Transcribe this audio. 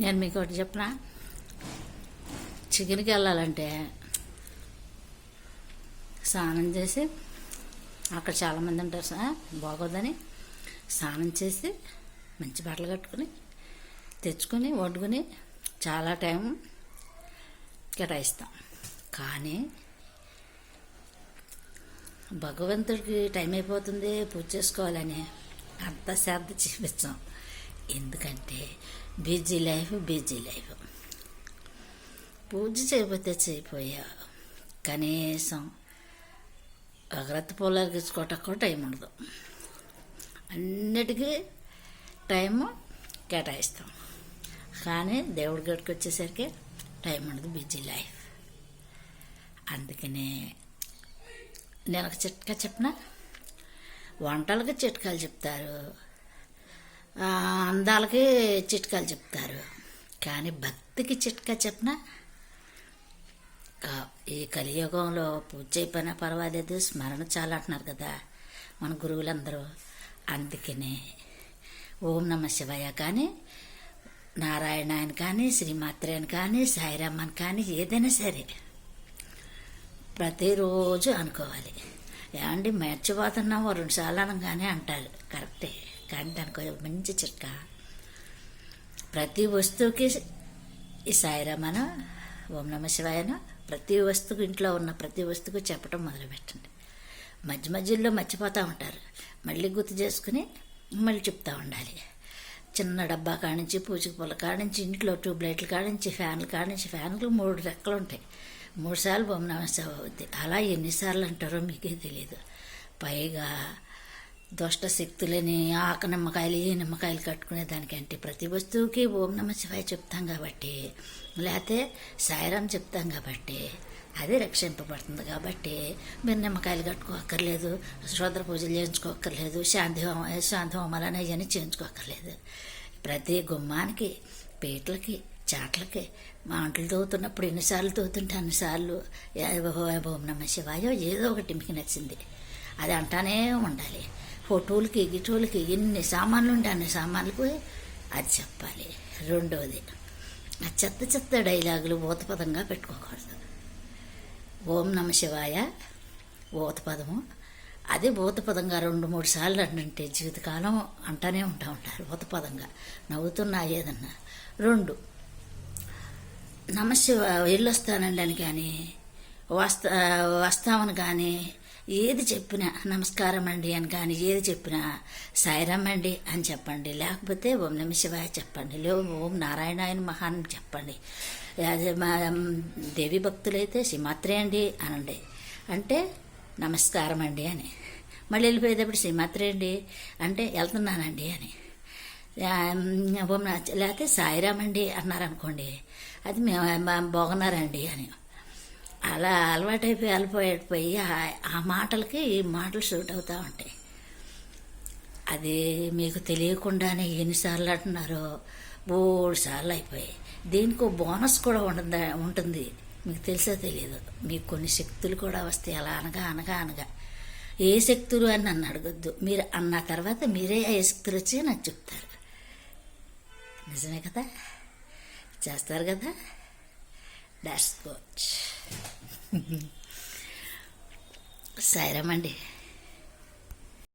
నేను మీకు ఒకటి చెప్పనా? చికెన్కి వెళ్ళాలంటే స్నానం చేసి అక్కడ చాలామంది ఉంటారు సార్ బాగోదని స్నానం చేసి మంచి బట్టలు కట్టుకుని తెచ్చుకొని వండుకొని చాలా టైం కేటాయిస్తాం. కానీ భగవంతుడికి టైం అయిపోతుంది పూజ చేసుకోవాలని అంత శ్రద్ధ చూపించాం. ఎందుకంటే బిజీ లైఫ్ బిజీ లైఫ్ పూజ చేయకపోతే చేయిపోయా కనీసం అగ్రత్త పొలాలు తీసుకోవటానికి కూడా టైం ఉండదు. అన్నిటికీ టైము కేటాయిస్తాం. కానీ దేవుడి గడికి వచ్చేసరికి టైం ఉండదు బిజీ లైఫ్ అందుకనే నేను ఒక చిట్కా చెప్పిన? వంటలకి చిట్కాలు చెప్తారు. అందాలకి చిట్కాలు చెప్తారు. కానీ భక్తికి చిట్కా చెప్పిన ఈ కలియుగంలో పూజ అయిపోయినా పర్వాలేదు స్మరణ చాలా అంటున్నారు కదా మన గురువులందరూ. అందుకనే ఓం నమ శివయ్య కానీ నారాయణ అని కానీ శ్రీమాత్రే అని కానీ సాయిరామ్ అని కానీ ఏదైనా సరే ప్రతిరోజు అనుకోవాలి. ఏమండి మర్చిపోతున్నాము రెండుసార్లు అనగానే అంటారు. కరెక్టే. కానీ దానికి ఒక మంచి చిట్కా. ప్రతి వస్తువుకి ఈ సాయిరామన ఓం నమ శివాయన ప్రతి వస్తువు ఇంట్లో ఉన్న ప్రతి వస్తువుకు చెప్పడం మొదలుపెట్టండి. మధ్య మధ్యలో మర్చిపోతూ ఉంటారు. మళ్ళీ గుర్తు చేసుకుని మళ్ళీ చెప్తూ ఉండాలి. చిన్న డబ్బా కానించి పూచిక పూల కానించి ఇంట్లో ట్యూబ్ లైట్లు కానించి ఫ్యాన్లు కానించి ఫ్యాన్లు మూడు రెక్కలు ఉంటాయి. మూడు సార్లు ఓం నమ శివ అవుద్ది. అలా ఎన్నిసార్లు అంటారో మీకే తెలియదు పైగా దుష్ట శక్తులని ఆక నిమ్మకాయలు ఈ నిమ్మకాయలు కట్టుకునే దానికంటే ప్రతి వస్తువుకి ఓం నమ శివాయ చెప్తాం కాబట్టి లేకపోతే సాయిరాం చెప్తాం కాబట్టి అది రక్షింపబడుతుంది కాబట్టి మీరు నిమ్మకాయలు కట్టుకోక్కర్లేదు శ్రోత్ర పూజలు చేయించుకోక్కర్లేదు శాంతి హోమ శాంతి హోమాలని అవన్నీ చేయించుకోక్కర్లేదు. ప్రతి గుమ్మానికి పీటలకి చాట్లకి మాంటలు తోతున్నప్పుడు ఎన్నిసార్లు తోతుంటే అన్నిసార్లు ఓం నమ శివాయో ఏదో ఒకటి మీకు నచ్చింది. అది అంటానే ఉండాలి. ఫోటోలకి గిటోలకి ఎన్ని సామాన్లు ఉంటే అన్ని సామాన్లకు అది చెప్పాలి. రెండవది ఆ చెత్త చెత్త డైలాగులు ఓతపదంగా పెట్టుకోకూడదు. ఓం నమ శివాయ ఓతపదము అదే ఊతపదంగా రెండు మూడు సార్లు అంటే జీవితకాలం అంటానే ఉంటా ఉంటారు ఊతపదంగా. నవ్వుతున్నా ఏదన్నా. రెండు నమశివ వెళ్ళొస్తానండి అని కానీ వస్తా వస్తామని కానీ ఏది చెప్పినా నమస్కారం అండి అని కానీ ఏది చెప్పినా సాయిరామ్ అండి అని చెప్పండి. లేకపోతే ఓం నమ శివాయ చెప్పండి. లే ఓం నారాయణాయన మహాన్ చెప్పండి. అదే మా దేవి భక్తులైతే శ్రీమాత్రే అండి అనండి. అంటే నమస్కారం అండి అని. మళ్ళీ వెళ్ళిపోయేటప్పుడు శ్రీమాత్రే అండి అంటే వెళ్తున్నానండి అని. ఓం లేకపోతే సాయిరామ్ అండి అన్నారనుకోండి అది మేము బాగున్నారండి అని. అలా అలవాటైపోయి అలపోయిపోయి ఆ- ఆ మాటలకి ఈ మాటలు షూట్ అవుతూ ఉంటాయి. అది మీకు తెలియకుండానే ఎన్నిసార్లు అంటున్నారో మూడు సార్లు అయిపోయాయి. దీనికి బోనస్ కూడా ఉంటుంది ఉంటుంది. మీకు తెలిసే తెలియదు. మీకు కొన్ని శక్తులు కూడా వస్తాయి. అలా అనగా అనగా అనగా. ఏ శక్తులు అని నన్ను అడగొద్దు. మీరు అన్న తర్వాత మీరే ఏ శక్తులు వచ్చి నాకు చెప్తారు. నిజమే కదా? చేస్తారు కదా? That's good సాయిరామండి